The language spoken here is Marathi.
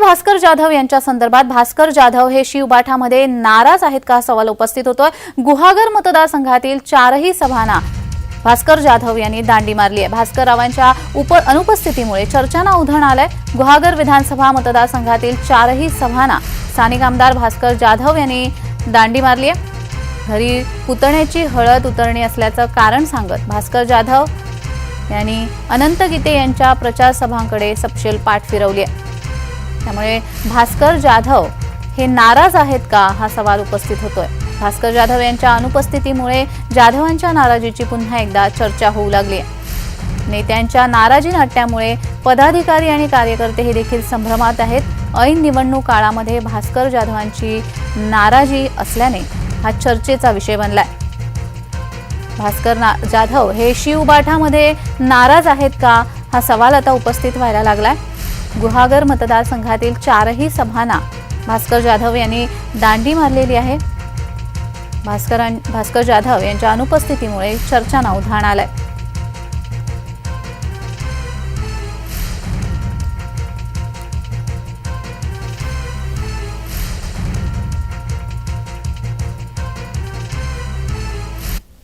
भास्कर जाधव यांच्या संदर्भात. भास्कर जाधव हे शिवबाठामध्ये नाराज आहेत का? सवाल उपस्थित होतोय. गुहागर मतदारसंघातील चारही सभांना भास्कर जाधव यांनी दांडी मारली आहे. भास्कर रावांच्या उप अनुपस्थितीमुळे चर्चांना उधाण आलंय. गुहागर विधानसभा मतदारसंघातील चारही सभांना स्थानिक आमदार भास्कर जाधव यांनी दांडी मारली आहे. घरी पुतण्याची हळद उतरणी असल्याचं कारण सांगत भास्कर जाधव यांनी अनंत गीते यांच्या प्रचारसभांकडे सपशेल पाठ फिरवली आहे. त्यामुळे भास्कर जाधव हे नाराज आहेत का हा सवाल उपस्थित होतोय. भास्कर जाधव यांच्या अनुपस्थितीमुळे जाधवांच्या नाराजीची पुन्हा एकदा चर्चा होऊ लागली आहे. नेत्यांच्या नाराजी नाट्यामुळे पदाधिकारी आणि कार्यकर्ते हे देखील संभ्रमात आहेत. ऐन निवडणूक काळामध्ये भास्कर जाधवांची नाराजी असल्याने हा चर्चेचा विषय बनलाय. भास्कर ना जाधव हे शिवबाठामध्ये नाराज आहेत का हा सवाल आता उपस्थित व्हायला लागलाय. गुहागर मतदारसंघातील चारही सभांना भास्कर जाधव यांनी दांडी मारलेली आहे. भास्कर भास्कर जाधव यांच्या अनुपस्थितीमुळे चर्चांना उधाण आलंय.